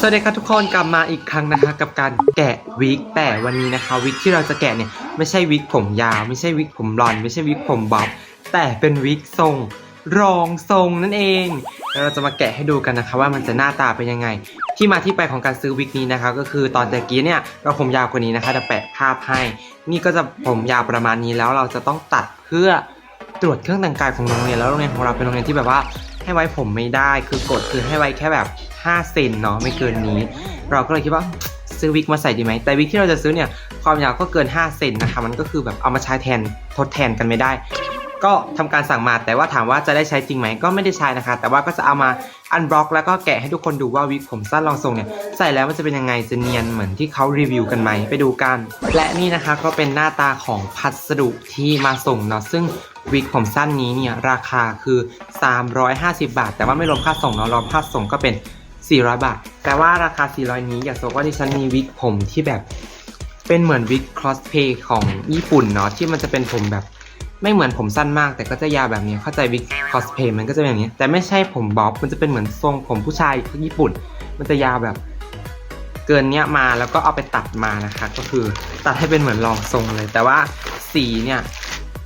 สวัสดีครับทุกคนกลับมาอีกครั้งนะคะกับการแกะวิกแต่วันนี้นะคะวิกที่เราจะแกะเนี่ยไม่ใช่วิกผมยาว ไม่ใช่วิกผมบลอน ไม่ใช่วิกผมบ๊อบแต่เป็นวิกทรง รองทรงนั่นเองแล้วเราจะมาแกะให้ดูกันนะคะ ว่ามันจะหน้าตาเป็นยังไง ที่มาที่ไปของการซื้อวิกนี้นะคะก็คือตอนตะกี้เนี่ยเราผมยาวกว่านี้นะคะจะแปะภาพให้ นี่ก็จะผมยาวประมาณนี้แล้วเราจะต้องตัดเพื่อตรวจเครื่องแต่งกายของโรงเรียนแล้วโรงเรียนของเราเป็นโรงเรียนที่แบบว่าให้ไว้ผมไม่ได้คือกฎคือให้ไว้แค่แบบ 5 เซนเนาะไม่เกินนี้ เราก็เลยคิดว่าซื้อวิกมาใส่ดีไหมแต่วิกที่เราจะซื้อเนี่ยความยาวก็เกิน 5 เซนนะคะมันก็คือแบบเอามาใช้แทนทดแทนกันไม่ได้ ก็ทำการสั่งมาแต่ว่าถามว่าจะได้ใช้จริงไหมก็ไม่ได้ใช้นะคะ แต่ว่าก็จะเอามาอันบล็อกแล้วก็แกะให้ทุกคนดูว่าวิกผมสั้นรองทรงเนี่ยใส่แล้วมันจะเป็นยังไงจะเนียนเหมือนที่เขารีวิวกันไหมไปดูกัน และนี่นะคะก็เป็นหน้าตาของพัสดุที่มาส่งเนาะซึ่งวิกผมสั้นนี้เนี่ยราคาคือ 350 บาท แต่ว่าไม่รวมค่าส่งเนาะรวมค่าส่งก็เป็น 400 บาท แต่ว่าราคา 400 นี้อยากจะบอกว่าดิฉันมีวิกผมที่แบบเป็นเหมือนวิกคอสเพย์ของญี่ปุ่นเนาะที่มันจะเป็นผมแบบ ไม่เหมือนผมสั้นมากแต่ก็จะยาวแบบนี้เข้าใจวิกคอสเพย์มันก็จะเป็นอย่างนี้ แต่ไม่ใช่ผมบ๊อบมันจะเป็นเหมือนทรงผมผู้ชายญี่ปุ่น มันจะยาวแบบ เกินเนี้ยมาแล้วก็เอาไปตัดมานะคะ ก็คือตัดให้เป็นเหมือนรองทรงเลย แต่ว่าสีเนี่ย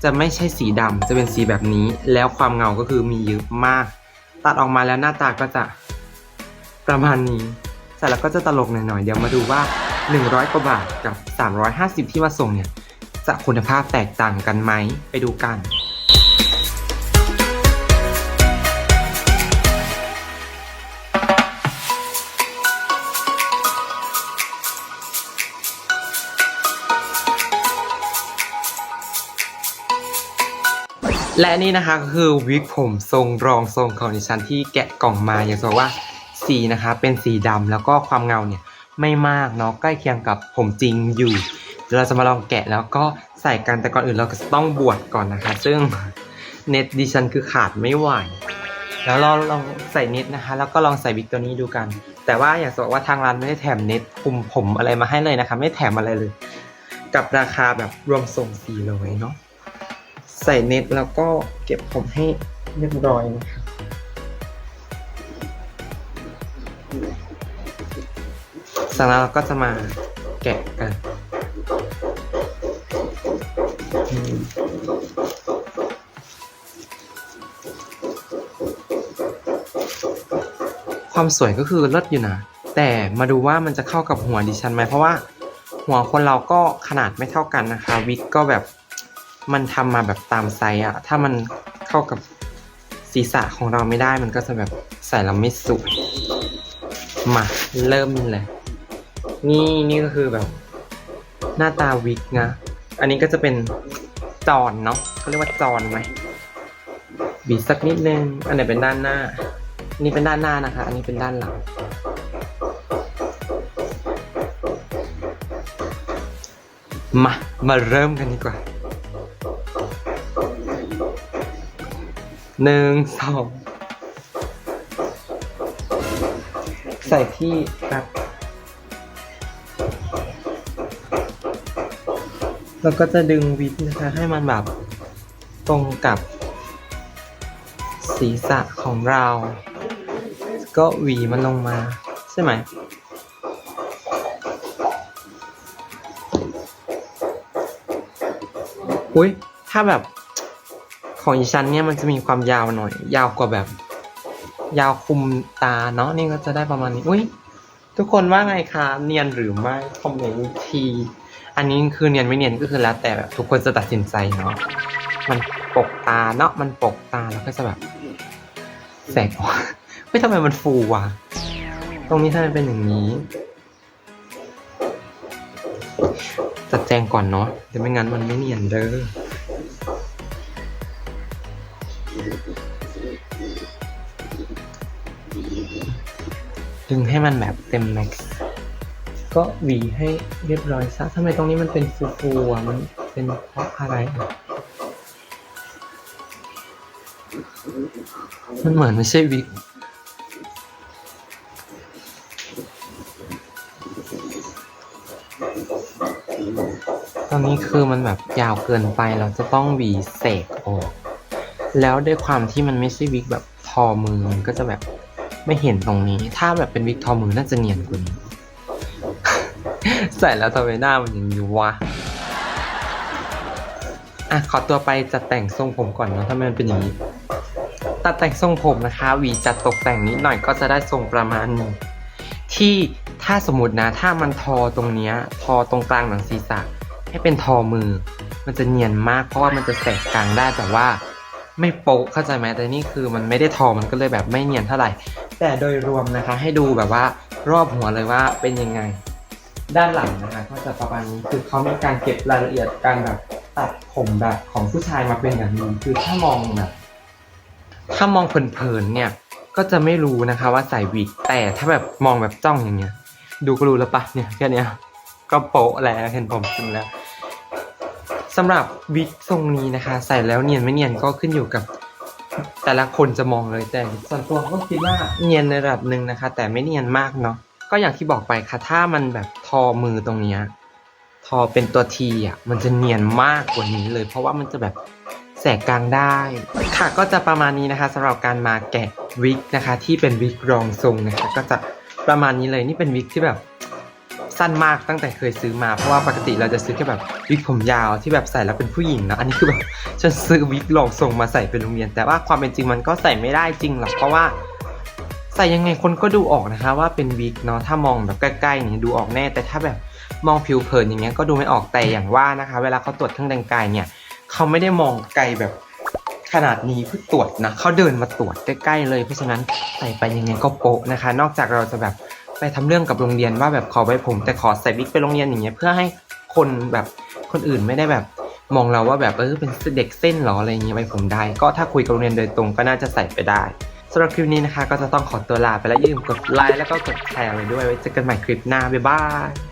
จะไม่ใช่สีดำจะเป็นสีแบบนี้ แล้วความเงาก็คือมีเยอะมาก ตัดออกมาแล้วหน้าตาก็จะประมาณนี้ใส่แล้วก็จะตลกหน่อยๆเดี๋ยวมาดูว่า 100กว่าบาทกับ 350 ที่มาส่งเนี่ย จะคุณภาพแตกต่างกันไหม ไปดูกันและนี่นะคะก็คือวิกผมทรงรองทรงของดิฉันที่แกะกล่องมาอย่ากจะบอกว่าสีนะคะเป็นสีดำแล้วก็ความเงาเนี่ยไม่มากเนาะใกล้เคียงกับผมจริงอยู่ ดี๋ยวเราจะมาลองแกะแล้วก็ใส่กันแต่ก่อนอื่นเราก็ต้องบวชก่อนนะคะ ซึ่งเน็ตดิฉันคือขาดไม่ไหวแล้วเราลองใส่เน็ตนะคะ แล้วก็ลองใส่วิกตัวนี้ดูกัน แต่ว่าอยากบอกว่าทางร้านไม่ได้แถมเน็ตคุมผมอะไรมาให้เลยนะคะ ไม่แถมอะไรเลย กับราคาแบบรวมส่งสี่ร้อยเนาะใส่เน็ตแล้วก็เก็บผมให้เรียบร้อยนะครับสักแล้วเราก็จะมาแกะกัน ความสวยก็คือเลิศอยู่นะ แต่มาดูว่ามันจะเข้ากับหัวดิฉันไหมเพราะว่าหัวคนเราก็ขนาดไม่เท่ากันนะคะ วิกก็แบบมันทำมาแบบตามไซส์อะถ้ามันเข้ากับศีรษะของเราไม่ได้มันก็จะแบบใส่แล้วไม่สวยมาเริ่มเลย นี่นี่ก็คือแบบ หน้าตาวิกนะ อันนี้ก็จะเป็นจอนเนาะเขาเรียกว่าจอนไหมบีสักนิดนึง อันไหนเป็นด้านหน้าอันนี้เป็นด้านหน้านะคะ อันนี้เป็นด้านหลัง มา มาเริ่มกันดีกว่า หนึ่งสอง ใส่ที่ครับ แล้วก็จะดึงวิกนะคะให้มันแบบตรงกับศีรษะของเรา ก็หวีมันลงมาใช่ไหมอุ้ยถ้าแบบของอีชันเนี่ยมันจะมีความยาวหน่อย ยาวกว่าแบบ ยาวคุมตาเนาะนี่ก็จะได้ประมาณนี้ อุ้ยทุกคนว่าไงคะเนียนหรือไม่ คอมเมนต์ที อันนี้คือเนียนไม่เนียนก็คือแล้วแต่แบบทุกคนจะตัดสินใจเนาะ มันปกตาเนาะ มันปกตาแล้วก็จะแบบแสงออกเฮ้ยทำไมมันฟูวะ ตรงนี้ทำไมเป็นอย่างนี้ จัดแจงก่อนเนาะ เดี๋ยวไม่งั้นมันไม่เนียนเด้อดึงให้มันแบบเต็มแม็กซ์ ก็หวีให้เรียบร้อยซะทำไมตรงนี้มันเป็นฟูๆอะมันเป็นเพราะอะไรมันเหมือนไม่ใช่วิกตอนนี้คือมันแบบยาวเกินไปเราจะต้องหวีเสกออก แล้วด้วยความที่มันไม่ใช่วิกแบบทอมือมันก็จะแบบไม่เห็นตรงนี้ ถ้าแบบเป็นวิกทอมือน่าจะเนียนกว่านี้ ใส่แล้วทำไมหน้ามันอย่างนี้วะ อะขอตัวไปจัดแต่งทรงผมก่อนเนาะทำไมมันเป็นอย่างนี้ ตัดแต่งทรงผมนะคะหวีจัดตกแต่งนิดหน่อยก็จะได้ทรงประมาณนี้ที่ถ้าสมมตินะ ถ้ามันทอตรงเนี้ย ทอตรงกลางหนังศีรษะ ให้เป็นทอมือ มันจะเนียนมากเพราะว่ามันจะแสกกลางได้แต่ว่าไม่โป๊ะเข้าใจไหมแต่นี่คือมันไม่ได้ทอมันก็เลยแบบไม่เนียนเท่าไหร่ แต่โดยรวมนะคะ ให้ดูแบบว่ารอบหัวเลยว่าเป็นยังไง ด้านหลังนะคะก็จะประมาณนี้คือเขามีการเก็บรายละเอียดการแบบตัดผมแบบของผู้ชายมาเป็นอย่างนี้คือถ้ามองแบบถ้ามองเพลินๆเนี่ย ก็จะไม่รู้นะคะว่าใส่วิกแต่ถ้าแบบมองแบบจ้องอย่างเงี้ย ดูก็รู้แล้วปะเนี่ยแค่เนี้ยก็โปะแล้วเห็นผมจริงแล้วสำหรับวิกทรงนี้นะคะ ใส่แล้วเนียนไม่เนียนก็ขึ้นอยู่กับ แต่ละคนจะมองเลยแต่ส่วนตัวก็คิดว่าเนียนในระดับหนึ่งนะคะ แต่ไม่เนียนมากเนาะก็อย่างที่บอกไปค่ะถ้ามันแบบ อมือตรงเนี้ยทอเป็นตัวทีอะมันจะเนียนมากกว่านี้เลย เพราะว่ามันจะแบบแสกกลางได้ ค่ะก็จะประมาณนี้นะคะสำหรับการมาแกะวิกนะคะ ที่เป็นวิกรองทรงนะคะก็จะประมาณนี้เลยนี่เป็นวิกที่แบบสั้นมากตั้งแต่เคยซื้อมาเพราะว่าปกติเราจะซื้อแค่แบบวิกผมยาวที่แบบใส่แล้วเป็นผู้หญิงนะอันนี้คือแบบฉันซื้อวิกลองทรงมาใส่เป็นโรงเรียน แต่ว่าความเป็นจริงมันก็ใส่ไม่ได้จริงหรอกเพราะว่า ใส่ยังไงคนก็ดูออกนะคะว่าเป็นวิกเนาะถ้ามองแบบใกล้ๆอย่างเงี้ยดูออกแน่แต่ถ้าแบบมองผิวเผินอย่างเงี้ยก็ดูไม่ออกแต่อย่างว่านะคะ เวลาเขาตรวจเครื่องแต่งกายเนี่ยเขาไม่ได้มองไกลแบบขนาดนี้เพื่อตรวจนะเขาเดินมาตรวจใกล้ๆเลย เพราะฉะนั้นใส่ไปยังไงก็โป๊ะนะคะ นอกจากเราจะแบบไปทำเรื่องกับโรงเรียนว่าแบบขอไวผม แต่ขอใส่วิกไปโรงเรียนอย่างเงี้ยเพื่อให้คนแบบคนอื่นไม่ได้แบบมองเราว่าแบบเออเป็นเด็กเส้นหรออะไรเงี้ยไวผมได้ ก็ถ้าคุยกับโรงเรียนโดยตรงก็น่าจะใส่ไปได้ สำหรับคลิปนี้นะคะ ก็จะต้องขอตัวลาไปแล้วอย่าลืมกดไลค์แล้วก็กดแชร์ไว้ด้วยไว้เจอกันใหม่คลิปหน้าบ๊ายบาย